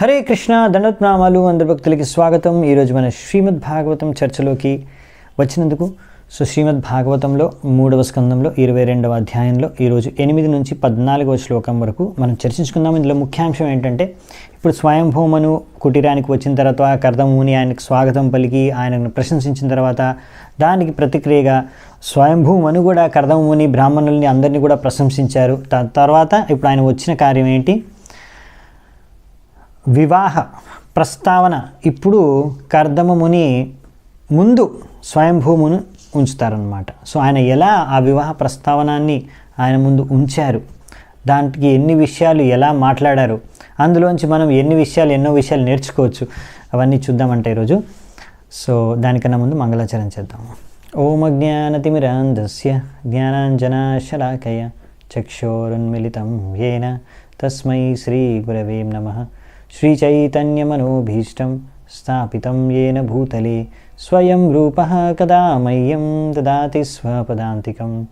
హరే కృష్ణ దండోత్నామాలు అందరి భక్తులకి స్వాగతం ఈరోజు మన శ్రీమద్ భాగవతం చర్చలోకి వచ్చినందుకు సో శ్రీమద్ భాగవతంలో మూడవ స్కందంలో ఇరవై రెండవ అధ్యాయంలో ఈరోజు ఎనిమిది నుంచి పద్నాలుగవ శ్లోకం వరకు మనం చర్చించుకుందాం. ఇందులో ముఖ్యాంశం ఏంటంటే ఇప్పుడు స్వయంభూమను కుటీరానికి వచ్చిన తర్వాత కర్దముని ఆయనకు స్వాగతం పలికి ఆయనను ప్రశంసించిన తర్వాత దానికి ప్రతిక్రియగా స్వయంభూమను కూడా కర్దముని బ్రాహ్మణుల్ని అందరినీ కూడా ప్రశంసించారు. తర్వాత ఇప్పుడు ఆయన వచ్చిన కార్యం ఏంటి? వివాహ ప్రస్తావన ఇప్పుడు కర్దమముని ముందు స్వయంభూమును ఉంచుతారనమాట సో ఆయన ఎలా ఆ వివాహ ప్రస్తావనాన్ని ఆయన ముందు ఉంచారు? దానికి ఎన్ని విషయాలు ఎలా మాట్లాడారు? అందులోంచి మనం ఎన్ని విషయాలు ఎన్నో విషయాలు నేర్చుకోవచ్చు? అవన్నీ చూద్దామంటే ఈరోజు. సో దానికన్నా ముందు మంగళాచరణ చేద్దాము ఓం అజ్ఞానతిమిరాంధస్య జ్ఞానాంజనాశలాకయ చక్షోరున్మిళితం ఏన తస్మై శ్రీ గురవే నమ. श्रीचैतन्यमनोभीष्टं स्थापित येन भूतले, स्वयं रूप कदा मह्यं ददाति स्वपदान्तिकं।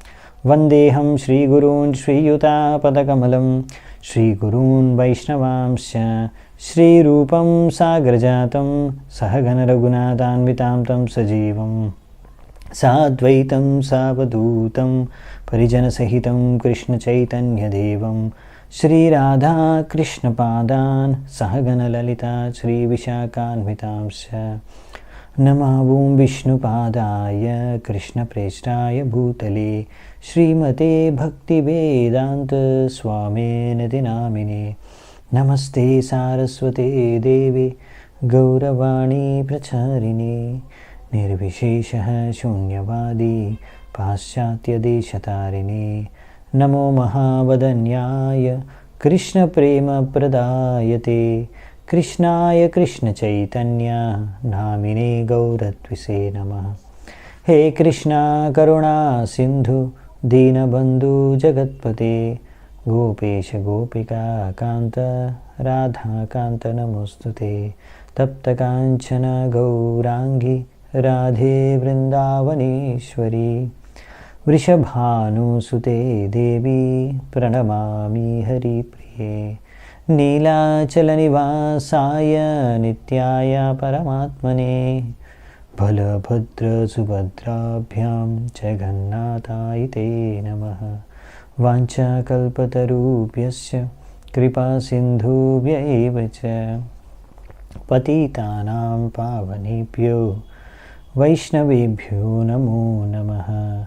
वन्देऽहं श्रीगुरून् श्रीयुतापदकमलं, श्रीगुरून् वैष्णवांश्च श्रीरूपं सागरजातं सजीव तं सजीवं। साद्वैतं सावधूतं, परिजनसहितं कृष्णचैतन्यदेवं। श्रीराधाकृष्णपादान् सहगणललिता श्रीविशाखान्वितांश नमावुं विष्णुपादाय कृष्णप्रेष्ठाय भूतले श्रीमते भक्ति भक्तिवेदान्तस्वामेन दिनामिने नमस्ते सारस्वते देवी गौरवाणी प्रचारिणी। निर्विशेषः शून्यवादी पाश्चात्यदेशतारिणे नमो महावदन्याय। कृष्णप्रेमप्रदायते। कृष्णाय कृष्णचैतन्याः। नामिने गौरद्विषे नमः। हे कृष्णा करुणा सिन्धु दीनबन्धु दीनबन्धुजगत्पते गोपेशगोपिकान्त राधाकान्तनमोऽस्तु ते तप्तकाञ्चन गौराङ्गी राधे वृन्दावनेश्वरी। वृषभानुसुते देवी प्रणमामि हरिप्रिये। नीलाचलनिवासाय नित्याय परमात्मने। फलभद्रसुभद्राभ्यां जगन्नाथाय ते नमः। वाञ्छाकल्पतरूप्यस्य कृपासिन्धुभ्य च। पतितानां पावनेभ्यो। वैष्णवेभ्यो नमो नमः।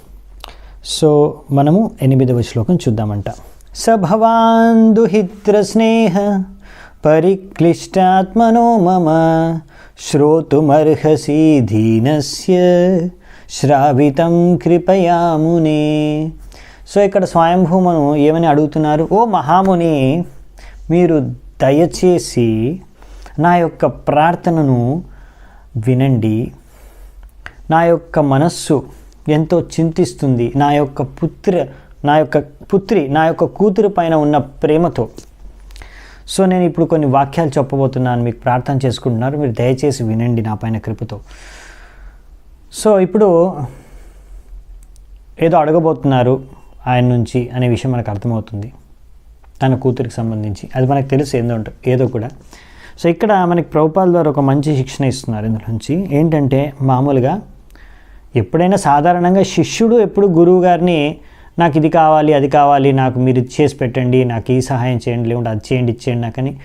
సో మనము ఎనిమిదవ శ్లోకం చూద్దామంట. సభవాన్ దుహిత్ర స్నేహ పరిక్లిష్టాత్మనో మమ శ్రోతుమర్హసి దీనస్య శ్రావితం కృపయామునే సో ఇక్కడ స్వయంభూమను ఏమని అడుగుతున్నారు? ఓ మహాముని మీరు దయచేసి నా యొక్క ప్రార్థనను వినండి. నా యొక్క మనస్సు ఎంతో చింతిస్తుంది నా యొక్క పుత్ర నా యొక్క పుత్రి నా యొక్క కూతురు పైన ఉన్న ప్రేమతో. సో నేను ఇప్పుడు కొన్ని వాక్యాలు చెప్పబోతున్నాను. మీకు ప్రార్థన చేసుకుంటున్నారు. మీరు దయచేసి వినండి నా పైన కృపతో. సో ఇప్పుడు ఏదో అడగబోతున్నారు ఆయన నుంచి అనే విషయం మనకు అర్థమవుతుంది. తన కూతురికి సంబంధించి. అది మనకు తెలుసు ఏందో ఉంట- ఏదో కూడా. సో ఇక్కడ మనకి ప్రభుపాల ద్వారా ఒక మంచి శిక్షణ ఇస్తున్నారు ఇందులో నుంచి ఏంటంటే మామూలుగా ఎప్పుడైనా సాధారణంగా శిష్యుడు ఎప్పుడు గురువు గారిని నాకు ఇది కావాలి అది కావాలి నాకు మీరు ఇది చేసి పెట్టండి నాకు ఈ సహాయం చేయండి లేకుంటే అది చేయండి ఇచ్చేయండి నాకని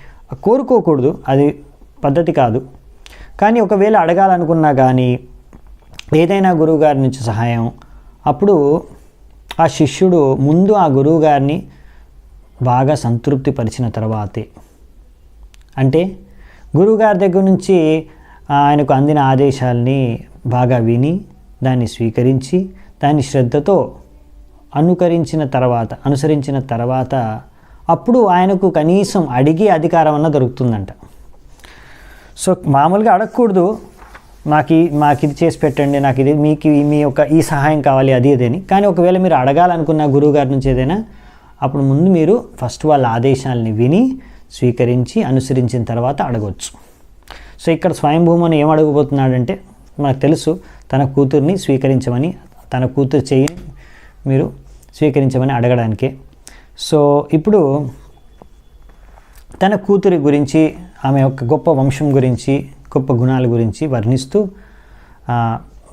కోరుకోకూడదు. అది పద్ధతి కాదు. కానీ ఒకవేళ అడగాలనుకున్నా కానీ ఏదైనా గురువు గారి నుంచి సహాయం అప్పుడు ఆ శిష్యుడు ముందు ఆ గురువు గారిని బాగా సంతృప్తి పరిచిన తర్వాతే. అంటే గురువుగారి దగ్గర నుంచి ఆయనకు అందిన ఆదేశాలని బాగా విని దాన్ని స్వీకరించి దాన్ని శ్రద్ధతో అనుకరించిన తర్వాత అనుసరించిన తర్వాత అప్పుడు ఆయనకు కనీసం అడిగే అధికారం అన్న దొరుకుతుందంట. సో మామూలుగా అడగకూడదు. మాకు మాకు ఇది చేసి పెట్టండి నాకు ఇది మీకు మీ యొక్క ఈ సహాయం కావాలి అది ఇదేని కానీ ఒకవేళ మీరు అడగాలనుకున్న గురువు గారి నుంచి ఏదైనా అప్పుడు ముందు మీరు ఫస్ట్ వాళ్ళ ఆదేశాలని విని స్వీకరించి అనుసరించిన తర్వాత అడగవచ్చు సో ఇక్కడ స్వయంభూమని ఏం అడగబోతున్నాడంటే మనకు తెలుసు తన కూతుర్ని స్వీకరించమని తన కూతురు చెయ్యి మీరు స్వీకరించమని అడగడానికే. సో ఇప్పుడు తన కూతురి గురించి ఆమె యొక్క గొప్ప వంశం గురించి గొప్ప గుణాల గురించి వర్ణిస్తూ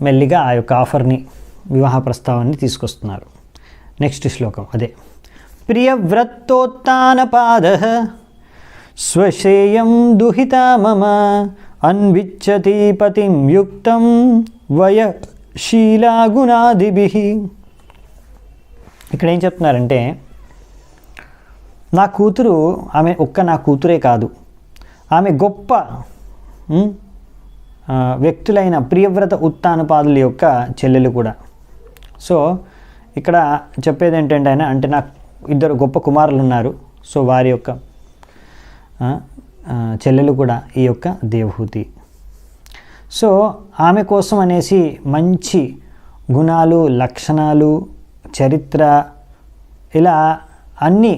మెల్లిగా ఆ యొక్క ఆఫర్ని వివాహ ప్రస్తావాన్ని తీసుకొస్తున్నారు. నెక్స్ట్ శ్లోకం అదే. ప్రియవ్రత్తోత్నపాద స్వశేయం దుహిత మమ అన్విచ్చతి పతిం యుక్తం వయశీలాగుణాదిభి. ఇక్కడ ఏం చెప్తున్నారంటే నా కూతురు ఆమె ఒక్క నా కూతురే కాదు. ఆమె గొప్ప వ్యక్తులైన ప్రియవ్రత ఉత్తానుపాదుల యొక్క చెల్లెలు కూడా. సో ఇక్కడ చెప్పేది ఏంటంటే ఆయన అంటే నాకు ఇద్దరు గొప్ప కుమారులు ఉన్నారు. సో వారి యొక్క చెల్లెలు కూడా ఈ యొక్క దేవహూతి. సో ఆమె కోసం అనేసి మంచి గుణాలు లక్షణాలు చరిత్ర ఇలా అన్ని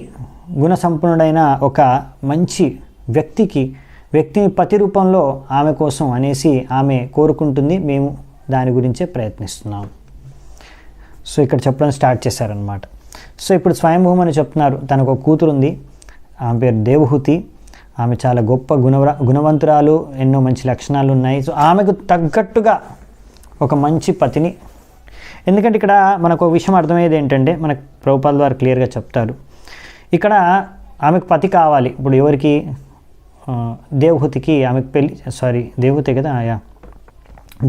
గుణసంపన్నుడైన ఒక మంచి వ్యక్తికి వ్యక్తిని పతి రూపంలో ఆమె కోసం అనేసి ఆమె కోరుకుంటుంది. మేము దాని గురించే ప్రయత్నిస్తున్నాం. సో ఇక్కడ చెప్పడం స్టార్ట్ చేశారనమాట సో ఇప్పుడు స్వయంభూమని చెప్తున్నారు. తనకు ఒక కూతురు ఉంది ఆమె పేరు దేవహూతి. ఆమె చాలా గొప్ప గుణవరా గుణవంతురాలు ఎన్నో మంచి లక్షణాలు ఉన్నాయి సో ఆమెకు తగ్గట్టుగా ఒక మంచి పతిని. ఎందుకంటే ఇక్కడ మనకు ఒక విషయం అర్థమయ్యేది ఏంటంటే మనకు ప్రభుపాల ద్వారా క్లియర్గా చెప్తారు. ఇక్కడ ఆమెకు పతి కావాలి. ఇప్పుడు ఎవరికి? దేవహూతికి ఆమెకు పెళ్ళి సారీ దేవహూతి కదా ఆయా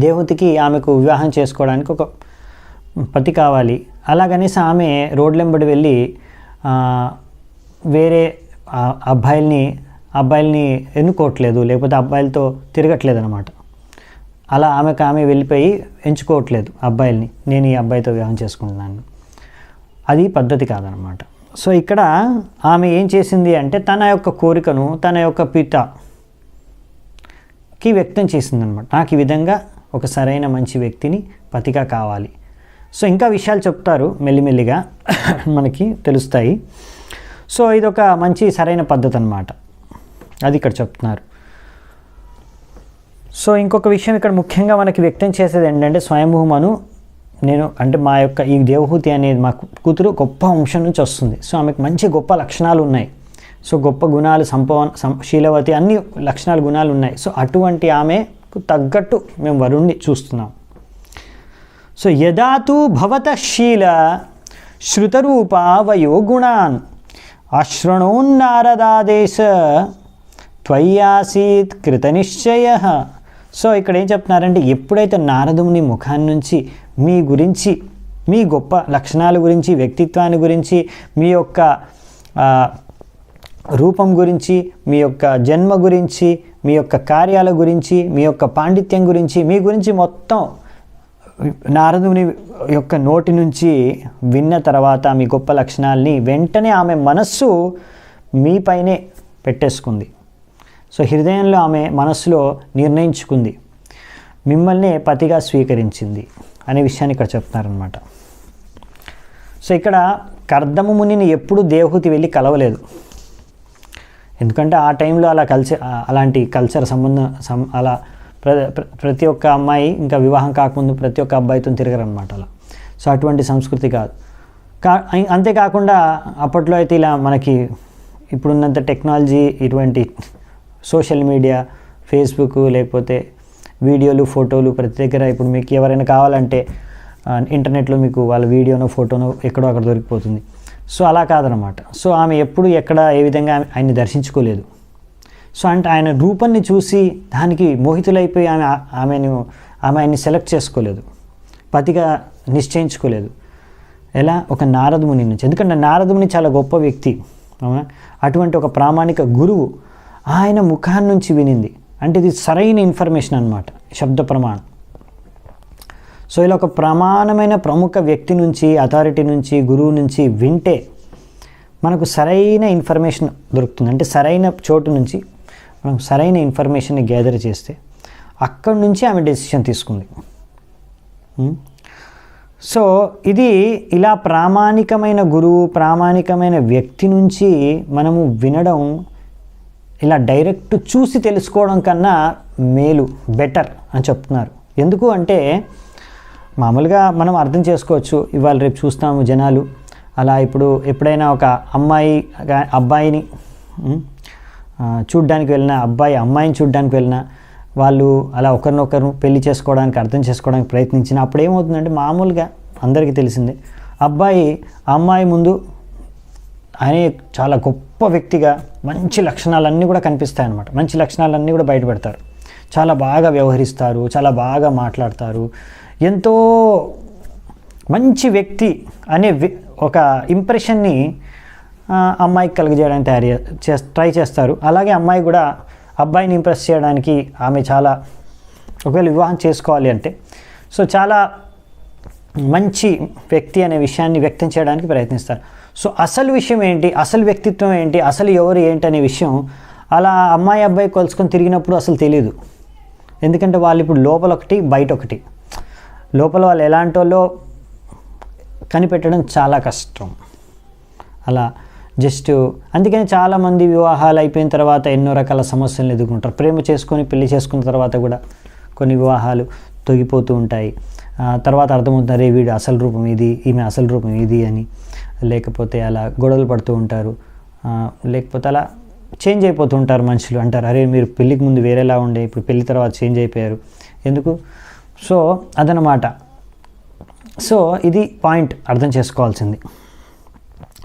దేవహూతికి ఆమెకు వివాహం చేసుకోవడానికి ఒక పతి కావాలి. అలాగనేసి ఆమె రోడ్లెంబడి వెళ్ళి వేరే అబ్బాయిల్ని అబ్బాయిల్ని ఎన్నుకోవట్లేదు లేకపోతే అబ్బాయిలతో తిరగట్లేదు అనమాట అలా ఆమెకు ఆమె వెళ్ళిపోయి ఎంచుకోవట్లేదు అబ్బాయిల్ని. నేను ఈ అబ్బాయితో వివాహం చేసుకుంటున్నాను. అది పద్ధతి కాదనమాట సో ఇక్కడ ఆమె ఏం చేసింది అంటే తన యొక్క కోరికను తన యొక్క పితకి వ్యక్తం చేసిందనమాట నాకు ఈ విధంగా ఒక సరైన మంచి వ్యక్తిని పతిగా కావాలి. సో ఇంకా విషయాలు చెప్తారు మెల్లిమెల్లిగా. మనకి తెలుస్తాయి. సో ఇది ఒక మంచి సరైన పద్ధతి అనమాట అది ఇక్కడ చెప్తున్నారు. సో ఇంకొక విషయం ఇక్కడ ముఖ్యంగా మనకి వ్యక్తం చేసేది ఏంటంటే స్వయంభూమను నేను అంటే మా యొక్క ఈ దేవహూతి అనేది మా కూతురు గొప్ప వంశం నుంచి వస్తుంది. సో ఆమెకు మంచి గొప్ప లక్షణాలు ఉన్నాయి. సో గొప్ప గుణాలు సంపవ సం శీలవతి అన్ని లక్షణాలు గుణాలు ఉన్నాయి. సో అటువంటి ఆమెకు తగ్గట్టు మేము వరుణ్ణి చూస్తున్నాం. సో యదాతు భవత శీల శృతరూపా వయో గుణాన్ అశ్రణోన్నారదాదేశ త్వయ్యాసీత్ కృతనిశ్చయ. సో ఇక్కడ ఏం చెప్తున్నారంటే ఎప్పుడైతే నారదుని ముఖాన్ని నుంచి మీ గురించి మీ గొప్ప లక్షణాల గురించి వ్యక్తిత్వాన్ని గురించి మీ యొక్క రూపం గురించి మీ యొక్క జన్మ గురించి మీ యొక్క కార్యాల గురించి మీ యొక్క పాండిత్యం గురించి మీ గురించి మొత్తం నారదుని యొక్క నోటి నుంచి విన్న తర్వాత మీ గొప్ప లక్షణాల్ని వెంటనే ఆమె మనస్సు మీపైనే పెట్టేసుకుంది. సో హృదయంలో ఆమె మనస్సులో నిర్ణయించుకుంది. మిమ్మల్ని పతిగా స్వీకరించింది అనే విషయాన్ని ఇక్కడ చెప్తున్నారనమాట సో ఇక్కడ కర్దము మునిని ఎప్పుడు దేవహూతి వెళ్ళి కలవలేదు. ఎందుకంటే ఆ టైంలో అలా కల్చర్ అలాంటి కల్చర్ సంబంధం సం అలా ప్ర ప్రతి ఒక్క అమ్మాయి ఇంకా వివాహం కాకముందు ప్రతి ఒక్క అబ్బాయితో తిరగరనమాట అలా. సో అటువంటి సంస్కృతి కాదు. కా అంతేకాకుండా అప్పట్లో అయితే ఇలా మనకి ఇప్పుడున్నంత టెక్నాలజీ ఇటువంటి సోషల్ మీడియా ఫేస్బుక్ లేకపోతే వీడియోలు ఫోటోలు ప్రతి దగ్గర ఇప్పుడు మీకు ఎవరైనా కావాలంటే ఇంటర్నెట్లో మీకు వాళ్ళ వీడియోనో ఫోటోనో ఎక్కడో అక్కడ దొరికిపోతుంది. సో అలా కాదనమాట. సో ఆమె ఎప్పుడు ఎక్కడ ఏ విధంగా ఆయన్ని దర్శించుకోలేదు. సో అంటే ఆయన రూపాన్ని చూసి దానికి మోహితులైపోయి ఆమె ఆమెను ఆమె ఆయన్ని సెలెక్ట్ చేసుకోలేదు. పతిగా నిశ్చయించుకోలేదు. ఎలా? ఒక నారదముని నుంచి. ఎందుకంటే నారదముని చాలా గొప్ప వ్యక్తి. అవునా అటువంటి ఒక ప్రామాణిక గురువు ఆయన ముఖాన్ని నుంచి వినింది. అంటే ఇది సరైన ఇన్ఫర్మేషన్ అనమాట శబ్ద ప్రమాణం. సో ఇలా ఒక ప్రమాణమైన ప్రముఖ వ్యక్తి నుంచి అథారిటీ నుంచి గురువు నుంచి వింటే మనకు సరైన ఇన్ఫర్మేషన్ దొరుకుతుంది. అంటే సరైన చోటు నుంచి మనం సరైన ఇన్ఫర్మేషన్ని గ్యాదర్ చేస్తే అక్కడి నుంచి ఆమె డెసిషన్ తీసుకుంది. సో ఇది ఇలా ప్రామాణికమైన గురువు ప్రామాణికమైన వ్యక్తి నుంచి మనము వినడం ఇలా డైరెక్ట్ చూసి తెలుసుకోవడం కన్నా మేలు బెటర్ అని చెప్తున్నారు. ఎందుకు అంటే మామూలుగా మనం అర్థం చేసుకోవచ్చు ఇవాళ రేపు చూస్తాము జనాలు. అలా ఇప్పుడు ఎప్పుడైనా ఒక అమ్మాయి అబ్బాయిని చూడ్డానికి వెళ్ళిన అబ్బాయి అమ్మాయిని చూడ్డానికి వెళ్ళిన వాళ్ళు అలా ఒకరినొకరు పెళ్ళి చేసుకోవడానికి అర్థం చేసుకోవడానికి ప్రయత్నించిన అప్పుడు ఏమవుతుందంటే మామూలుగా అందరికీ తెలిసిందే. అబ్బాయి ఆ అమ్మాయి ముందు ఆయన చాలా గొప్ప వ్యక్తిగా మంచి లక్షణాలన్నీ కూడా కనిపిస్తాయి అన్నమాట మంచి లక్షణాలన్నీ కూడా బయటపెడతారు. చాలా బాగా వ్యవహరిస్తారు చాలా బాగా మాట్లాడతారు. ఎంతో మంచి వ్యక్తి అనే ఒక ఇంప్రెషన్ని అమ్మాయికి కలిగజేయడానికి తయారు చే ట్రై చేస్తారు. అలాగే అమ్మాయి కూడా అబ్బాయిని ఇంప్రెస్ చేయడానికి ఆమె చాలా ఒకవేళ వివాహం చేసుకోవాలి అంటే సో చాలా మంచి వ్యక్తి అనే విషయాన్ని వ్యక్తం చేయడానికి ప్రయత్నిస్తారు. సో అసలు విషయం ఏంటి? అసలు వ్యక్తిత్వం ఏంటి? అసలు ఎవరు ఏంటి అనే విషయం అలా అమ్మాయి అబ్బాయి కొలుసుకొని తిరిగినప్పుడు అసలు తెలియదు ఎందుకంటే వాళ్ళు ఇప్పుడు లోపల ఒకటి బయట ఒకటి. లోపల వాళ్ళు ఎలాంటి వాళ్ళో కనిపెట్టడం చాలా కష్టం. అలా జస్ట్ అందుకని చాలామంది వివాహాలు అయిపోయిన తర్వాత ఎన్నో రకాల సమస్యలను ఎదుర్కొంటారు. ప్రేమ చేసుకొని పెళ్ళి చేసుకున్న తర్వాత కూడా కొన్ని వివాహాలు తొగిపోతూ ఉంటాయి. ఆ, తర్వాత అర్థమవుతుంది రే వీడు అసలు రూపం ఇది ఈమె అసలు రూపం ఇది అని. లేకపోతే అలా గొడవలు పడుతూ ఉంటారు. లేకపోతే అలా చేంజ్ అయిపోతూ ఉంటారు మనుషులు. అంటారు అరే మీరు పెళ్ళికి ముందు వేరేలా ఉండే ఇప్పుడు పెళ్ళి తర్వాత చేంజ్ అయిపోయారు. ఎందుకు? సో అదనమాట సో ఇది పాయింట్ అర్థం చేసుకోవాల్సింది.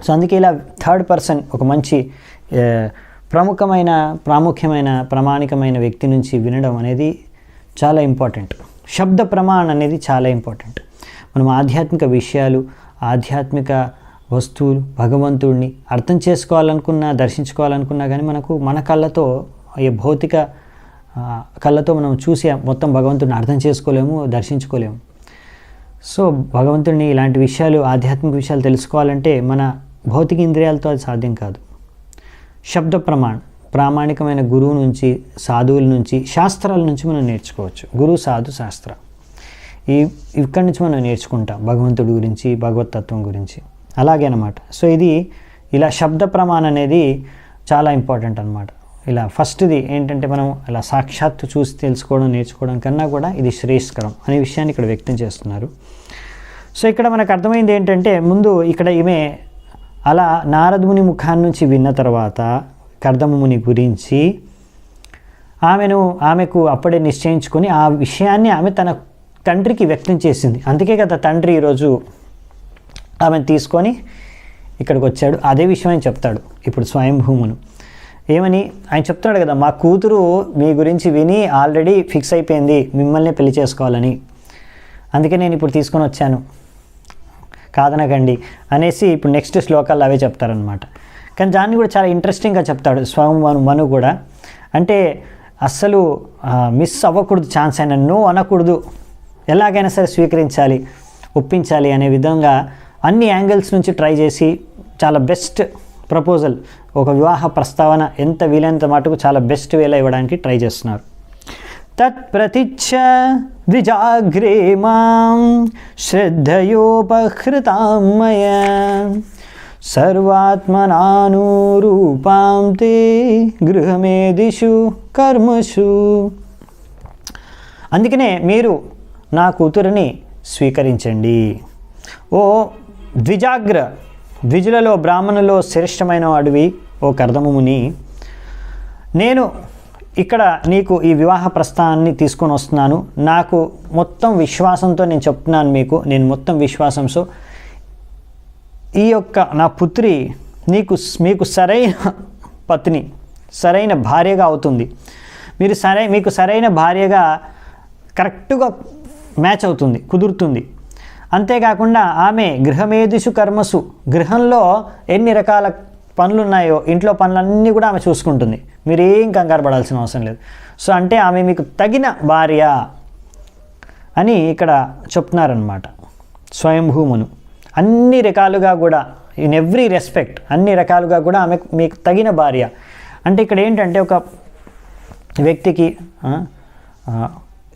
సో అందుకే ఇలా థర్డ్ పర్సన్ ఒక మంచి ప్రముఖమైన ప్రాముఖ్యమైన ప్రామాణికమైన వ్యక్తి నుంచి వినడం అనేది చాలా ఇంపార్టెంట్. శబ్ద ప్రమాణం అనేది చాలా ఇంపార్టెంట్. మనం ఆధ్యాత్మిక విషయాలు ఆధ్యాత్మిక వస్తువులు భగవంతుడిని అర్థం చేసుకోవాలనుకున్నా దర్శించుకోవాలనుకున్నా కానీ మనకు మన కళ్ళతో ఈ భౌతిక కళ్ళతో మనం చూసి మొత్తం భగవంతుడిని అర్థం చేసుకోలేము దర్శించుకోలేము. సో భగవంతుడిని ఇలాంటి విషయాలు ఆధ్యాత్మిక విషయాలు తెలుసుకోవాలంటే మన భౌతిక ఇంద్రియాలతో అది సాధ్యం కాదు. శబ్ద ప్రమాణం ప్రామాణికమైన గురువు నుంచి సాధువుల నుంచి శాస్త్రాల నుంచి మనం నేర్చుకోవచ్చు. గురువు సాధు శాస్త్ర. ఈ ఇక్కడి నుంచి మనం నేర్చుకుంటాం భగవంతుడి గురించి భగవతత్వం గురించి. అలాగే అనమాట సో ఇది ఇలా శబ్ద ప్రమాణం అనేది చాలా ఇంపార్టెంట్ అనమాట ఇలా ఫస్ట్ది ఏంటంటే మనం ఇలా సాక్షాత్తు చూసి తెలుసుకోవడం నేర్చుకోవడం కన్నా కూడా ఇది శ్రేయస్కరం అనే విషయాన్ని ఇక్కడ వ్యక్తం చేస్తున్నారు. సో ఇక్కడ మనకు అర్థమైంది ఏంటంటే ముందు ఇక్కడ ఈమె అలా నారదముని ముఖాన్ని నుంచి విన్న తర్వాత కర్దముని గురించి ఆమెను ఆమెకు అప్పుడే నిశ్చయించుకొని ఆ విషయాన్ని ఆమె తన తండ్రికి వ్యక్తం చేసింది. అందుకే కదా తండ్రి ఈరోజు ఆమెను తీసుకొని ఇక్కడికి వచ్చాడు. అదే విషయం ఆయన చెప్తాడు ఇప్పుడు స్వయంభూమును. ఏమని? ఆయన చెప్తున్నాడు కదా మా కూతురు మీ గురించి విని ఆల్రెడీ ఫిక్స్ అయిపోయింది మిమ్మల్ని పెళ్ళి చేసుకోవాలని. అందుకే నేను ఇప్పుడు తీసుకొని వచ్చాను. కాదనకండి అనేసి ఇప్పుడు నెక్స్ట్ శ్లోకాలు అవే చెప్తారనమాట కానీ దాన్ని కూడా చాలా ఇంట్రెస్టింగ్గా చెప్తాడు స్వయం మను మను కూడా. అంటే అస్సలు మిస్ అవ్వకూడదు ఛాన్స్ అయినా నో అనకూడదు. ఎలాగైనా సరే స్వీకరించాలి ఒప్పించాలి అనే విధంగా అన్ని యాంగిల్స్ నుంచి ట్రై చేసి చాలా బెస్ట్ ప్రపోజల్ ఒక వివాహ ప్రస్తావన ఎంత వీలైనంత మటుకు చాలా బెస్ట్ వేలా ఇవ్వడానికి ట్రై చేస్తున్నారు. తత్ప్రతిచ్ఛ ద్విజాగ్రే మాం శ్రద్ధయోపహృతాం మయ సర్వాత్మనానురూపాం తే గృహమేదిషు కర్మషు. అందుకనే మీరు నా కూతురిని స్వీకరించండి. ఓ ద్విజాగ్ర ద్విజులలో బ్రాహ్మణులో శ్రేష్టమైన వాడివి ఓ కర్దముని నేను ఇక్కడ నీకు ఈ వివాహ ప్రస్థానాన్ని తీసుకొని వస్తున్నాను. నాకు మొత్తం విశ్వాసంతో నేను చెప్తున్నాను మీకు. నేను మొత్తం విశ్వాసంతో ఈ యొక్క నా పుత్రి నీకు మీకు సరైన పత్ని సరైన భార్యగా అవుతుంది. మీరు సరై మీకు సరైన భార్యగా కరెక్ట్గా మ్యాచ్ అవుతుంది కుదురుతుంది. అంతేకాకుండా ఆమె గృహమేదిషు కర్మసు. గృహంలో ఎన్ని రకాల పనులు ఉన్నాయో ఇంట్లో పనులన్నీ కూడా ఆమె చూసుకుంటుంది. మీరు ఏం కంగారు పడాల్సిన అవసరం లేదు. సో అంటే ఆమె మీకు తగిన భార్య అని ఇక్కడ చెప్తున్నారనమాట స్వయంభూమును. అన్ని రకాలుగా కూడా ఇన్ ఎవ్రీ రెస్పెక్ట్ అన్ని రకాలుగా కూడా ఆమె మీకు తగిన భార్య. అంటే ఇక్కడ ఏంటంటే ఒక వ్యక్తికి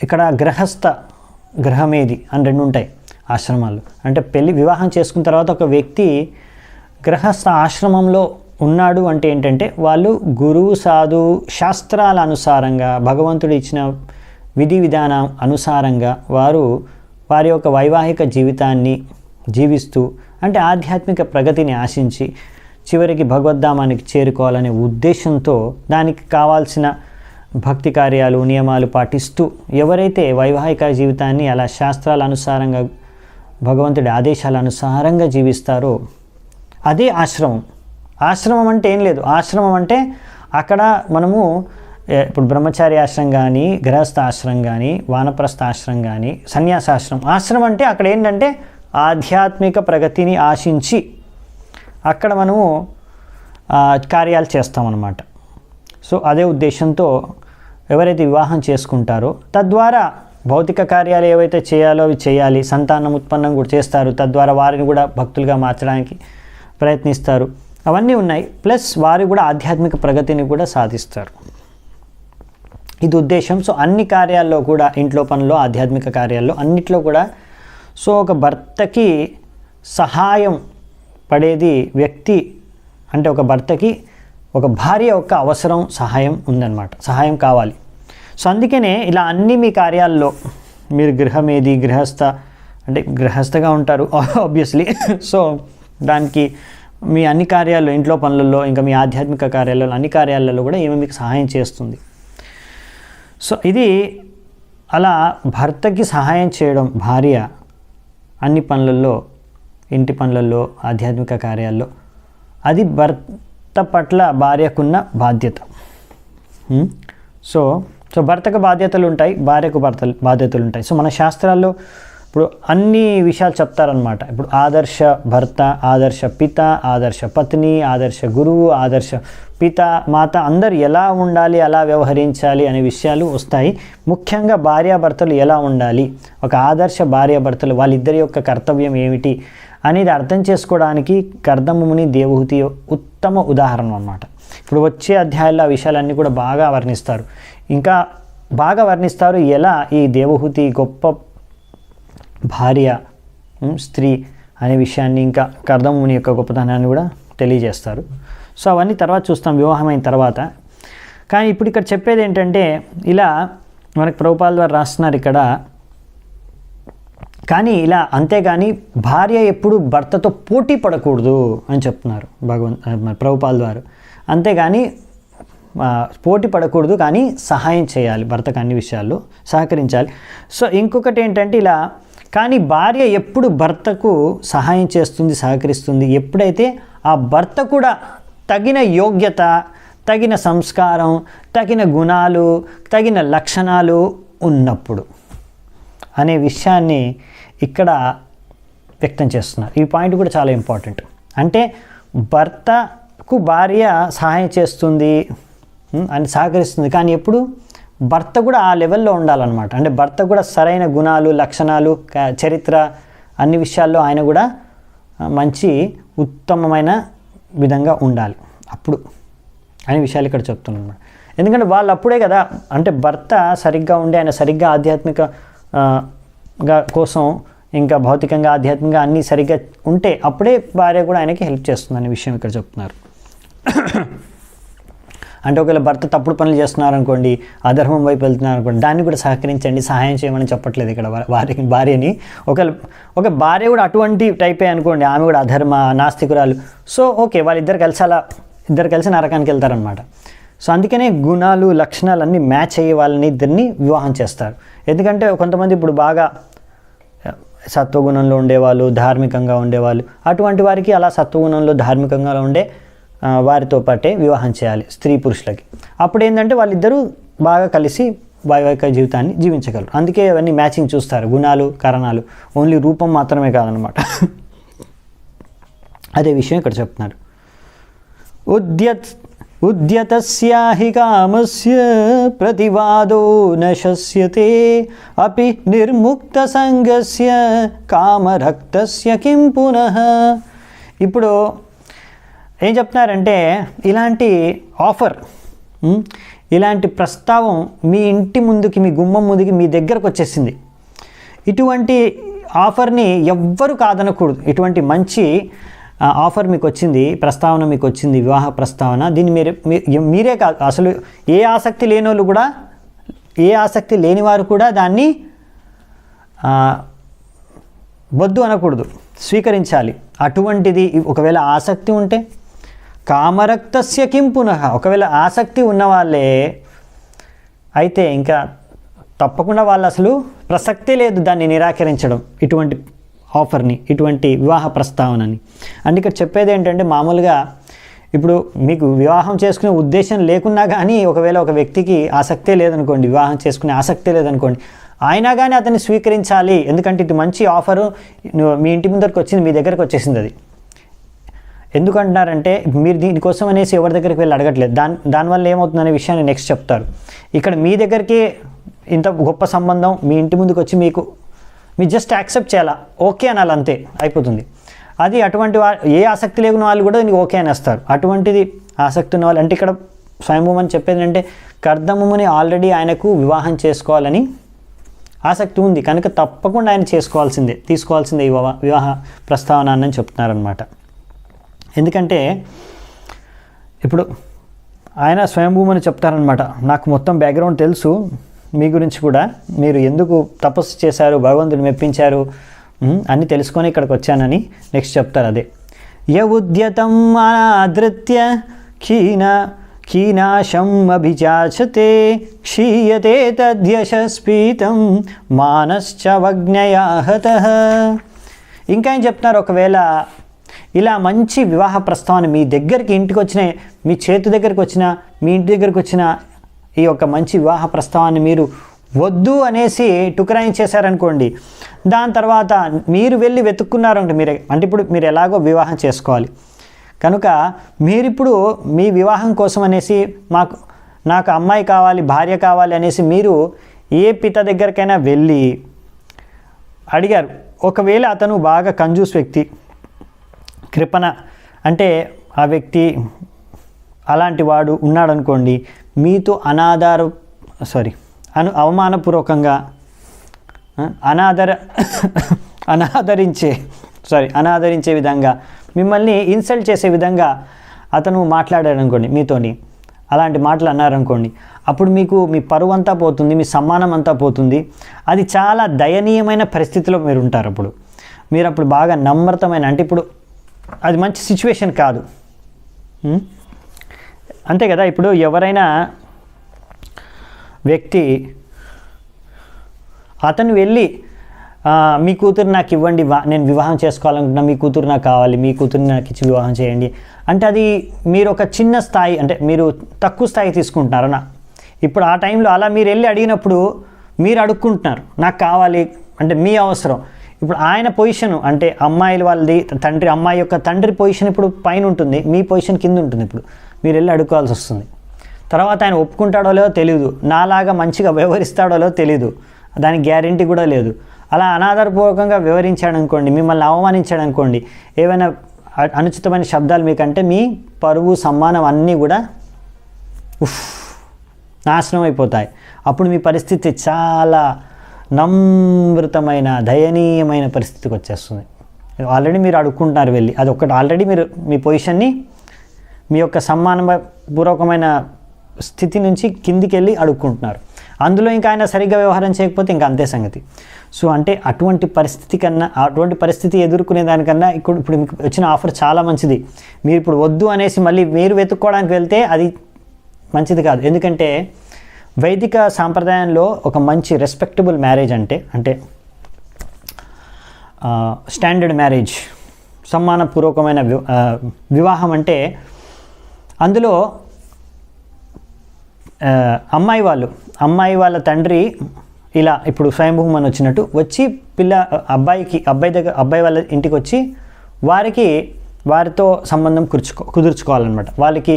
ఇక్కడ గ్రహస్థ గ్రహమేది అని రెండు ఉంటాయి ఆశ్రమాలు. అంటే పెళ్ళి వివాహం చేసుకున్న తర్వాత ఒక వ్యక్తి గ్రహస్థ ఆశ్రమంలో ఉన్నాడు అంటే ఏంటంటే వాళ్ళు గురువు సాధు శాస్త్రాల అనుసారంగా భగవంతుడు ఇచ్చిన విధి విధానం అనుసారంగా వారు వారి యొక్క వైవాహిక జీవితాన్ని జీవిస్తూ అంటే ఆధ్యాత్మిక ప్రగతిని ఆశించి చివరికి భగవద్ధామానికి చేరుకోవాలనే ఉద్దేశంతో దానికి కావాల్సిన భక్తి కార్యాలు నియమాలు పాటిస్తూ ఎవరైతే వైవాహిక జీవితాన్ని అలా శాస్త్రాల అనుసారంగా భగవంతుడి ఆదేశాల అనుసారంగా జీవిస్తారో. అదే ఆశ్రమం. ఆశ్రమం అంటే ఏం లేదు. ఆశ్రమం అంటే అక్కడ మనము ఇప్పుడు బ్రహ్మచారి ఆశ్రమం కానీ గృహస్థ ఆశ్రమం కానీ వానప్రస్థ ఆశ్రమం కానీ సన్యాసాశ్రమం ఆశ్రమం. అంటే అక్కడ ఏంటంటే ఆధ్యాత్మిక ప్రగతిని ఆశించి అక్కడ మనము కార్యాలు చేస్తామన్నమాట. సో అదే ఉద్దేశంతో ఎవరైతే వివాహం చేసుకుంటారో తద్వారా భౌతిక కార్యాలు ఏవైతే చేయాలో అవి చేయాలి సంతానం ఉత్పన్నం కూడా చేస్తారు. తద్వారా వారిని కూడా భక్తులుగా మార్చడానికి ప్రయత్నిస్తారు. అవన్నీ ఉన్నాయి. ప్లస్ వారు కూడా ఆధ్యాత్మిక ప్రగతిని కూడా సాధిస్తారు. ఇది ఉద్దేశం. సో అన్ని కార్యాల్లో కూడా ఇంట్లో పనుల్లో ఆధ్యాత్మిక కార్యాల్లో అన్నిట్లో కూడా సో ఒక భర్తకి సహాయం పడేది వ్యక్తి అంటే ఒక భర్తకి ఒక భార్య యొక్క అవసరం సహాయం ఉందన్నమాట. సహాయం కావాలి. సో అందుకనే ఇలా అన్ని మీ కార్యాల్లో మీరు గృహమేది గృహస్థ అంటే గృహస్థగా ఉంటారు ఆబ్వియస్లీ సో దానికి మీ అన్ని కార్యాల్లో ఇంట్లో పనులలో ఇంకా మీ ఆధ్యాత్మిక కార్యాలలో అన్ని కార్యాలలో కూడా ఏమి మీకు సహాయం చేస్తుంది. సో ఇది అలా భర్తకి సహాయం చేయడం భార్య అన్ని పనులలో ఇంటి పనులలో ఆధ్యాత్మిక కార్యాల్లో అది భర్త పట్ల భార్యకున్న బాధ్యత. సో సో భర్తకు బాధ్యతలు ఉంటాయి భార్యకు భర్త బాధ్యతలు ఉంటాయి సో మన శాస్త్రాల్లో ఇప్పుడు అన్ని విషయాలు చెప్తారనమాట ఇప్పుడు ఆదర్శ భర్త ఆదర్శ పిత ఆదర్శ పత్ని ఆదర్శ గురువు ఆదర్శ పిత మాత అందరు ఎలా ఉండాలి ఎలా వ్యవహరించాలి అనే విషయాలు వస్తాయి. ముఖ్యంగా భార్యాభర్తలు ఎలా ఉండాలి ఒక ఆదర్శ భార్యాభర్తలు వాళ్ళిద్దరి యొక్క కర్తవ్యం ఏమిటి అనేది అర్థం చేసుకోవడానికి కర్దముని దేవహూతి ఉత్తమ ఉదాహరణ అన్నమాట ఇప్పుడు వచ్చే అధ్యాయాల్లో ఆ విషయాలన్నీ కూడా బాగా వర్ణిస్తారు. ఇంకా బాగా వర్ణిస్తారు ఎలా ఈ దేవహూతి గొప్ప భార్య స్త్రీ అనే విషయాన్ని ఇంకా కర్దముని యొక్క గొప్పతనాన్ని కూడా తెలియజేస్తారు. సో అవన్నీ తర్వాత చూస్తాం వివాహమైన తర్వాత. కానీ ఇప్పుడు ఇక్కడ చెప్పేది ఏంటంటే ఇలా మనకు ప్రభుపాల ద్వారా రాస్తున్నారు ఇక్కడ. కానీ ఇలా అంతేగాని భార్య ఎప్పుడు భర్తతో పోటీ పడకూడదు అని చెప్తున్నారు భగవంత్ మన ప్రభుపాల ద్వారా అంతేగాని పోటీ పడకూడదు కానీ సహాయం చేయాలి భర్తకు అన్ని విషయాల్లో సహకరించాలి. సో ఇంకొకటి ఏంటంటే ఇలా కానీ భార్య ఎప్పుడు భర్తకు సహాయం చేస్తుంది సహకరిస్తుంది? ఎప్పుడైతే ఆ భర్త కూడా తగిన యోగ్యత తగిన సంస్కారం తగిన గుణాలు తగిన లక్షణాలు ఉన్నప్పుడు అనే విషయాన్ని ఇక్కడ వ్యక్తం చేస్తున్నారు. ఈ పాయింట్ కూడా చాలా ఇంపార్టెంట్. అంటే భర్తకు భార్య సహాయం చేస్తుంది Hmm? అని సహకరిస్తుంది. కానీ ఎప్పుడు? భర్త కూడా ఆ లెవెల్లో ఉండాలన్నమాట. అంటే భర్త కూడా సరైన గుణాలు లక్షణాలు చరిత్ర అన్ని విషయాల్లో ఆయన కూడా మంచి ఉత్తమమైన విధంగా ఉండాలి. అప్పుడు అనే విషయాలు ఇక్కడ చెప్తున్నాను ఎందుకంటే వాళ్ళు అప్పుడే కదా అంటే భర్త సరిగ్గా ఉండి ఆయన సరిగ్గా ఆధ్యాత్మిక కోసం ఇంకా భౌతికంగా ఆధ్యాత్మికంగా అన్నీ సరిగ్గా ఉంటే అప్పుడే భార్య కూడా ఆయనకి హెల్ప్ చేస్తుంది అనే విషయం ఇక్కడ చెప్తున్నారు. అంటే ఒకవేళ భర్త తప్పుడు పనులు చేస్తున్నారు అనుకోండి అధర్మం వైపు వెళ్తున్నారు అనుకోండి దాన్ని కూడా సహకరించండి సహాయం చేయమని చెప్పట్లేదు ఇక్కడ వారికి భార్యని. ఒకవేళ ఒక భార్య కూడా అటువంటి టైపే అనుకోండి ఆమె కూడా అధర్మ నాస్తికురాలు. సో ఓకే వాళ్ళిద్దరు కలిసి అలా ఇద్దరు కలిసి నరకానికి వెళ్తారనమాట సో అందుకనే గుణాలు లక్షణాలు అన్నీ మ్యాచ్ అయ్యే వాళ్ళని ఇద్దరిని వివాహం చేస్తారు. ఎందుకంటే కొంతమంది ఇప్పుడు బాగా సత్వగుణంలో ఉండేవాళ్ళు ధార్మికంగా ఉండేవాళ్ళు అటువంటి వారికి అలా సత్వగుణంలో ధార్మికంగా ఉండే వారితో పాటే వివాహం చేయాలి స్త్రీ పురుషులకి. అప్పుడు ఏంటంటే వాళ్ళిద్దరూ బాగా కలిసి వైవాహిక జీవితాన్ని జీవించగలరు. అందుకే అవన్నీ మ్యాచింగ్ చూస్తారు. గుణాలు కారణాలు. ఓన్లీ రూపం మాత్రమే కాదనమాట అదే విషయం ఇక్కడ చెప్తున్నారు. ఉద్యత్ ఉద్యతస్యాహి కామస్య ప్రతివాదో నశస్యతే అపి నిర్ముక్త సంగస్య కామరక్తస్య కిం పునః. ఇప్పుడు ఏం చెప్తున్నారంటే ఇలాంటి ఆఫర్ ఇలాంటి ప్రస్తావం మీ ఇంటి ముందుకి మీ గుమ్మం ముందుకి మీ దగ్గరకు వచ్చేసింది. ఇటువంటి ఆఫర్ని ఎవ్వరు కాదనకూడదు. ఇటువంటి మంచి ఆఫర్ మీకు వచ్చింది ప్రస్తావన మీకు వచ్చింది వివాహ ప్రస్తావన దీన్ని మీరే మీ- మీరే కాదు అసలు ఏ ఆసక్తి లేని వాళ్ళు కూడా ఏ ఆసక్తి లేని వారు కూడా దాన్ని వద్దు అనకూడదు. స్వీకరించాలి. అటువంటిది ఒకవేళ ఆసక్తి ఉంటే కామరక్తస్య కిం పునః. ఒకవేళ ఆసక్తి ఉన్నవాళ్ళే అయితే ఇంకా తప్పకుండా వాళ్ళు అసలు ప్రసక్తే లేదు దాన్ని నిరాకరించడం ఇటువంటి ఆఫర్ని ఇటువంటి వివాహ ప్రస్తావనని. అంటే ఇక్కడ చెప్పేది ఏంటంటే మామూలుగా ఇప్పుడు మీకు వివాహం చేసుకునే ఉద్దేశం లేకున్నా కానీ ఒకవేళ ఒక వ్యక్తికి ఆసక్తే లేదనుకోండి వివాహం చేసుకునే ఆసక్తే లేదనుకోండి అయినా కానీ అతన్ని స్వీకరించాలి. ఎందుకంటే ఇటు మంచి ఆఫరు మీ ఇంటి ముందరికి వచ్చింది మీ దగ్గరకు వచ్చేసింది అది. ఎందుకంటున్నారంటే మీరు దీనికోసం అనేసి ఎవరి దగ్గరికి వెళ్ళి అడగట్లేదు. దాని దానివల్ల ఏమవుతుందనే విషయాన్ని నెక్స్ట్ చెప్తారు. ఇక్కడ మీ దగ్గరికి ఇంత గొప్ప సంబంధం మీ ఇంటి ముందుకు వచ్చి మీకు మీరు జస్ట్ యాక్సెప్ట్ చేయాలా? ఓకే అనాలి అంతే అయిపోతుంది. అది అటువంటి వా ఏ ఆసక్తి లేకున్న వాళ్ళు కూడా దీనికి ఓకే అనేస్తారు. అటువంటిది ఆసక్తి ఉన్న వాళ్ళు అంటే ఇక్కడ స్వయంభూమని చెప్పేది అంటే కర్దమ్ముని ఆల్రెడీ ఆయనకు వివాహం చేసుకోవాలని ఆసక్తి ఉంది. కనుక తప్పకుండా ఆయన చేసుకోవాల్సిందే తీసుకోవాల్సిందే ఈ వివాహ ప్రస్తావన అని చెప్తున్నారనమాట ఎందుకంటే ఇప్పుడు ఆయన స్వయంభూమని చెప్తారనమాట నాకు మొత్తం బ్యాక్గ్రౌండ్ తెలుసు. మీ గురించి కూడా మీరు ఎందుకు తపస్సు చేశారు భగవంతుని మెప్పించారు అన్నీ తెలుసుకొని ఇక్కడికి వచ్చానని నెక్స్ట్ చెప్తారు అదే. య ఉద్యతం అనాదృత్య కీన కీనాశం అభిచాచతే క్షీయతే తద్యశస్పీతం మానశ్చవజ్ఞయాహత ఇంకా ఏం చెప్తున్నారు? ఒకవేళ ఇలా మంచి వివాహ ప్రస్తావన మీ దగ్గరికి ఇంటికి వచ్చిన మీ చేతి దగ్గరికి వచ్చిన మీ ఇంటి దగ్గరికి వచ్చిన ఈ యొక్క మంచి వివాహ ప్రస్తావాన్ని మీరు వద్దు అనేసి టుకరాయించేశారనుకోండి దాని తర్వాత మీరు వెళ్ళి వెతుక్కున్నారంటే మీరు అంటే ఇప్పుడు మీరు ఎలాగో వివాహం చేసుకోవాలి. కనుక మీరిప్పుడు మీ వివాహం కోసం అనేసి మాకు నాకు అమ్మాయి కావాలి భార్య కావాలి అనేసి మీరు ఏ పిత దగ్గరికైనా వెళ్ళి అడిగారు. ఒకవేళ అతను బాగా కంజూస్ వ్యక్తి కృపణ. అంటే ఆ వ్యక్తి అలాంటి వాడు ఉన్నాడనుకోండి మీతో అనాధార సారీ అను అవమానపూర్వకంగా అనాదర అనాదరించే సారీ అనాదరించే విధంగా మిమ్మల్ని ఇన్సల్ట్ చేసే విధంగా అతను మాట్లాడాడు అనుకోండి మీతోని అలాంటి మాటలు అన్నారనుకోండి అప్పుడు మీకు మీ పరువు అంతా పోతుంది మీ సమ్మానం అంతా పోతుంది. అది చాలా దయనీయమైన పరిస్థితిలో మీరు ఉంటారు అప్పుడు మీరు అప్పుడు బాగా నమ్రతమైన అంటే ఇప్పుడు అది మంచి సిచ్యువేషన్ కాదు. అంతే కదా? ఇప్పుడు ఎవరైనా వ్యక్తి అతను వెళ్ళి మీ కూతురు నాకు ఇవ్వండి నేను వివాహం చేసుకోవాలనుకుంటున్నా మీ కూతురు నాకు కావాలి మీ కూతురుని నాకు ఇచ్చి వివాహం చేయండి. అంటే అది మీరు ఒక చిన్న స్థాయి అంటే మీరు తక్కువ స్థాయి తీసుకుంటున్నారు నా ఇప్పుడు ఆ టైంలో అలా మీరు వెళ్ళి అడిగినప్పుడు మీరు అడుక్కుంటున్నారు నాకు కావాలి అంటే మీ అవసరం. ఇప్పుడు ఆయన పొజిషన్ అంటే అమ్మాయిల వాళ్ళది తండ్రి అమ్మాయి యొక్క తండ్రి పొజిషన్ ఇప్పుడు పైన ఉంటుంది మీ పొజిషన్ కింద ఉంటుంది ఇప్పుడు. మీరు వెళ్ళి అడుక్కోవాల్సి వస్తుంది. తర్వాత ఆయన ఒప్పుకుంటాడో లేదో తెలియదు నాలాగా మంచిగా వ్యవహరిస్తాడో లేదో తెలియదు దానికి గ్యారంటీ కూడా లేదు. అలా అనాధారపూర్వకంగా వివరించాడు అనుకోండి మిమ్మల్ని అవమానించాడు అనుకోండి ఏవైనా అనుచితమైన శబ్దాలు మీకంటే మీ పరువు సమ్మానం అన్నీ కూడా ఉఫ్ నాశనం అయిపోతాయి. అప్పుడు మీ పరిస్థితి చాలా నమ్రతమైన దయనీయమైన పరిస్థితికి వచ్చేస్తుంది. ఆల్రెడీ మీరు అడుక్కుంటున్నారు వెళ్ళి. అది ఒకటి ఆల్రెడీ మీరు మీ పొజిషన్ని మీ యొక్క సమ్మాన పూర్వకమైన స్థితి నుంచి కిందికి వెళ్ళి అడుక్కుంటున్నారు. అందులో ఇంకా ఆయన సరిగ్గా వ్యవహారం చేయకపోతే ఇంకా అంతే సంగతి. సో అంటే అటువంటి పరిస్థితి కన్నా అటువంటి పరిస్థితి ఎదుర్కొనే దానికన్నా ఇప్పుడు ఇప్పుడు మీకు వచ్చిన ఆఫర్ చాలా మంచిది. మీరు ఇప్పుడు వద్దు అనేసి మళ్ళీ మీరు వెతుక్కోవడానికి వెళ్తే అది మంచిది కాదు. ఎందుకంటే వైదిక సాంప్రదాయంలో ఒక మంచి రెస్పెక్టబుల్ మ్యారేజ్ అంటే అంటే స్టాండర్డ్ మ్యారేజ్ సమ్మానపూర్వకమైన వి- వివాహం అంటే అందులో అమ్మాయి వాళ్ళు అమ్మాయి వాళ్ళ తండ్రి ఇలా ఇప్పుడు స్వయంభూమని వచ్చినట్టు వచ్చి పిల్ల అబ్బాయికి అబ్బాయి దగ్గర అబ్బాయి వాళ్ళ ఇంటికి వచ్చి వారికి వారితో సంబంధం కుర్చుకో కుదుర్చుకోవాలన్నమాట. వాళ్ళకి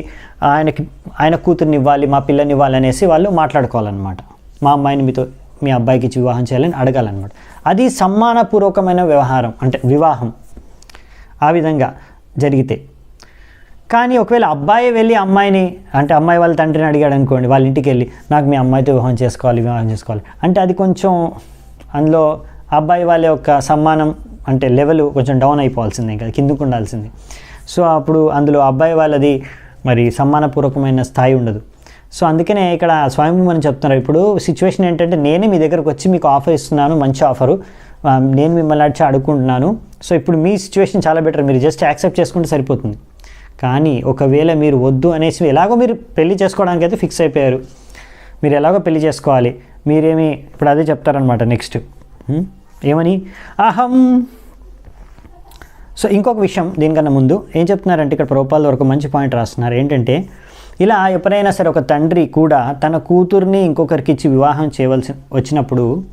ఆయనకి ఆయన కూతుర్ని ఇవ్వాలి మా పిల్లని ఇవ్వాలి అనేసి వాళ్ళు మాట్లాడుకోవాలన్నమాట. మా అమ్మాయిని మీతో మీ అబ్బాయికి ఇచ్చి వివాహం చేయాలని అడగాలన్నమాట. అది సమ్మానపూర్వకమైన వ్యవహారం అంటే వివాహం ఆ విధంగా జరిగితే. కానీ ఒకవేళ అబ్బాయి వెళ్ళి అమ్మాయిని అంటే అమ్మాయి వాళ్ళ తండ్రిని అడిగాడు అనుకోండి వాళ్ళ ఇంటికి వెళ్ళి నాకు మీ అమ్మాయితో వివాహం చేసుకోవాలి వివాహం చేసుకోవాలి. అంటే అది కొంచెం అందులో అబ్బాయి వాళ్ళ యొక్క సమ్మానం అంటే లెవెల్ కొంచెం డౌన్ అయిపోవాల్సిందే ఇంకా కిందకు ఉండాల్సింది. సో అప్పుడు అందులో అబ్బాయి వాళ్ళది మరి సమ్మానపూర్వకమైన స్థాయి ఉండదు. సో అందుకనే ఇక్కడ స్వయంభూ అని చెప్తున్నారు ఇప్పుడు సిచ్యువేషన్ ఏంటంటే నేనే మీ దగ్గరకు వచ్చి మీకు ఆఫర్ ఇస్తున్నాను మంచి ఆఫరు నేను మిమ్మల్ని అడిచి అడుగుకుంటున్నాను సో ఇప్పుడు మీ సిచ్యువేషన్ చాలా బెటర్ మీరు జస్ట్ యాక్సెప్ట్ చేసుకుంటే సరిపోతుంది. కానీ ఒకవేళ మీరు వద్దు అనేసి ఎలాగో మీరు పెళ్ళి చేసుకోవడానికి అయితే ఫిక్స్ అయిపోయారు. మీరు ఎలాగో పెళ్ళి చేసుకోవాలి. మీరేమి ఇప్పుడు అదే చెప్తారనమాట నెక్స్ట్ ఏమని అహం. సో ఇంకొక విషయం దీనికన్నా ముందు. ఏం చెప్తున్నారంటే ఇక్కడ ప్రభుపాల వరకు మంచి పాయింట్ రాస్తున్నారు. ఏంటంటే ఇలా ఎప్పుడైనా సరే ఒక తండ్రి కూడా తన కూతుర్ని ఇంకొకరికి ఇచ్చి వివాహం చేయవలసి వచ్చినప్పుడు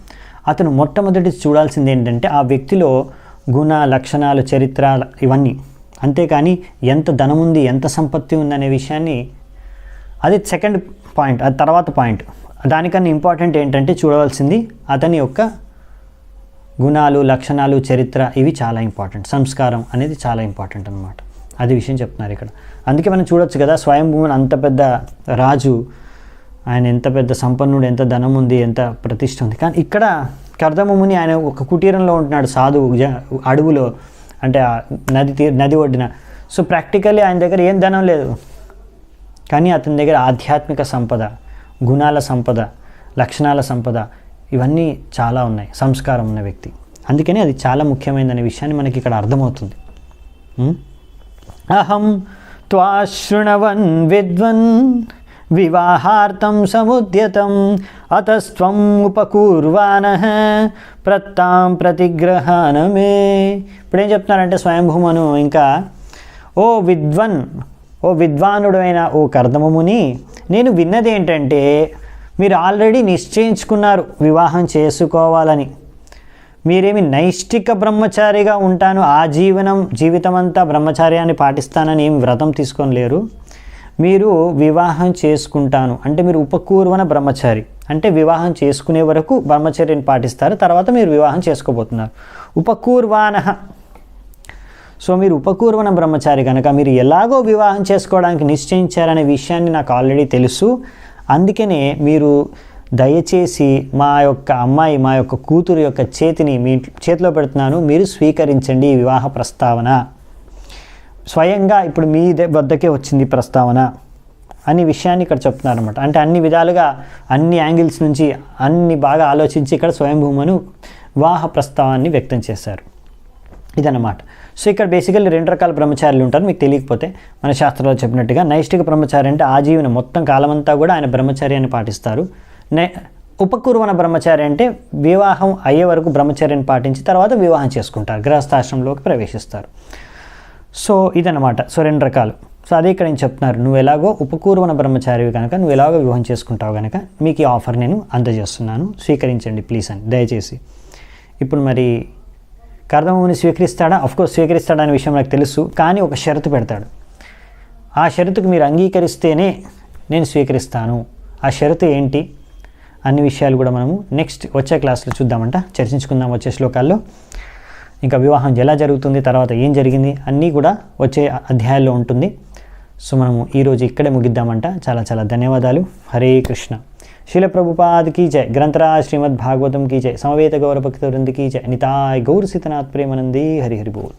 అతను మొట్టమొదటి చూడాల్సింది ఏంటంటే ఆ వ్యక్తిలో గుణ లక్షణాలు చరిత్ర ఇవన్నీ. అంతేకాని ఎంత ధనం ఉంది ఎంత సంపత్తి ఉందనే విషయాన్ని అది సెకండ్ పాయింట్ అది తర్వాత పాయింట్. దానికన్నా ఇంపార్టెంట్ ఏంటంటే చూడవలసింది అతని యొక్క గుణాలు లక్షణాలు చరిత్ర ఇవి చాలా ఇంపార్టెంట్ సంస్కారం అనేది చాలా ఇంపార్టెంట్ అనమాట అది విషయం చెప్తున్నారు ఇక్కడ. అందుకే మనం చూడొచ్చు కదా స్వయంభూమిని అంత పెద్ద రాజు ఆయన ఎంత పెద్ద సంపన్నుడు ఎంత ధనం ఉంది ఎంత ప్రతిష్ట ఉంది. కానీ ఇక్కడ కర్దమముని ఆయన ఒక కుటీరంలో ఉంటున్నాడు సాధువు జ- అడవులో అంటే ఆ నది తీ నది ఒడ్డిన. సో ప్రాక్టికల్లీ ఆయన దగ్గర ఏం ధనం లేదు. కానీ అతని దగ్గర ఆధ్యాత్మిక సంపద గుణాల సంపద లక్షణాల సంపద ఇవన్నీ చాలా ఉన్నాయి సంస్కారం ఉన్న వ్యక్తి. అందుకని అది చాలా ముఖ్యమైనదనే విషయాన్ని మనకి ఇక్కడ అర్థమవుతుంది. అహం త్వాశృణవన్ విద్వన్ వివాహార్థం సముద్యతం అతస్త్వం ఉపకూర్వాన ప్రత్తాం ప్రతిగ్రహానమే. ఇప్పుడు ఏం చెప్తున్నారంటే స్వయంభూమను ఇంకా ఓ విద్వన్ ఓ విద్వానుడైన ఓ కర్దమముని నేను విన్నది ఏంటంటే మీరు ఆల్రెడీ నిశ్చయించుకున్నారు వివాహం చేసుకోవాలని. మీరేమి నైష్టిక బ్రహ్మచారిగా ఉంటాను ఆజీవనం జీవితమంతా జీవితం అంతా బ్రహ్మచార్యాన్ని పాటిస్తానని ఏం వ్రతం తీసుకొని లేరు. మీరు వివాహం చేసుకుంటాను. అంటే మీరు ఉపకూర్వన బ్రహ్మచారి. అంటే వివాహం చేసుకునే వరకు బ్రహ్మచర్యని పాటిస్తారు తర్వాత మీరు వివాహం చేసుకోబోతున్నారు. ఉపకూర్వాన. సో మీరు ఉపకూర్వన బ్రహ్మచారి కనుక మీరు ఎలాగో వివాహం చేసుకోవడానికి నిశ్చయించారనే విషయాన్ని నాకు ఆల్రెడీ తెలుసు. అందుకనే మీరు దయచేసి మా యొక్క అమ్మాయి మా యొక్క కూతురు యొక్క చేతిని మీ చేతిలో పెడుతున్నాను మీరు స్వీకరించండి ఈ వివాహ ప్రస్తావన. స్వయంగా ఇప్పుడు మీ వద్దకే వచ్చింది ప్రస్తావన అనే విషయాన్ని ఇక్కడ చెప్తున్నారు అనమాట అంటే అన్ని విధాలుగా అన్ని యాంగిల్స్ నుంచి అన్ని బాగా ఆలోచించి ఇక్కడ స్వయంభూమను వివాహ ప్రస్తావాన్ని వ్యక్తం చేశారు. ఇదన్నమాట. సో ఇక్కడ బేసికల్లీ రెండు రకాల బ్రహ్మచారులు ఉంటారు. మీకు తెలియకపోతే మన శాస్త్రంలో చెప్పినట్టుగా నైష్టిక బ్రహ్మచారి అంటే ఆజీవనం మొత్తం కాలమంతా కూడా ఆయన బ్రహ్మచర్యాన్ని పాటిస్తారు. నై ఉపకూర్వన బ్రహ్మచారి అంటే వివాహం అయ్యే వరకు బ్రహ్మచర్యని పాటించి తర్వాత వివాహం చేసుకుంటారు. గృహస్థాశ్రమంలోకి ప్రవేశిస్తారు. సో ఇదన్నమాట. సో రెండు రకాలు. సో అదే ఇక్కడ నేను చెప్తున్నారు నువ్వు ఎలాగో ఉపకూర్వన బ్రహ్మచారివి కనుక నువ్వు ఎలాగో వివాహం చేసుకుంటావు కనుక మీకు ఈ ఆఫర్ నేను అందజేస్తున్నాను. స్వీకరించండి ప్లీజ్ అని. దయచేసి. ఇప్పుడు మరి కర్దమముని స్వీకరిస్తాడా? అఫ్కోర్స్ స్వీకరిస్తాడా అనే విషయం నాకు తెలుసు కానీ ఒక షరతు పెడతాడు. ఆ షరతుకు మీరు అంగీకరిస్తేనే నేను స్వీకరిస్తాను. ఆ షరతు ఏంటి? అన్ని విషయాలు కూడా మనము నెక్స్ట్ వచ్చే క్లాస్లో చూద్దామంట. చర్చించుకుందాం వచ్చే శ్లోకాల్లో. ఇంకా వివాహం ఎలా జరుగుతుంది తర్వాత ఏం జరిగింది అన్నీ కూడా వచ్చే అధ్యాయాల్లో ఉంటుంది. సో మనము ఈరోజు ఇక్కడే ముగిద్దామంట. చాలా చాలా ధన్యవాదాలు. హరే కృష్ణ. శిల ప్రభుపాద్ కీ జయ గ్రంథరాజ్ శ్రీమద్ భాగవతం కీ జయ సమవేత గౌరవ భక్త వృంది కీ జయ నితాయ్ గౌర్ సీతనాథ్ ప్రేమనంది హరి హరి బోల్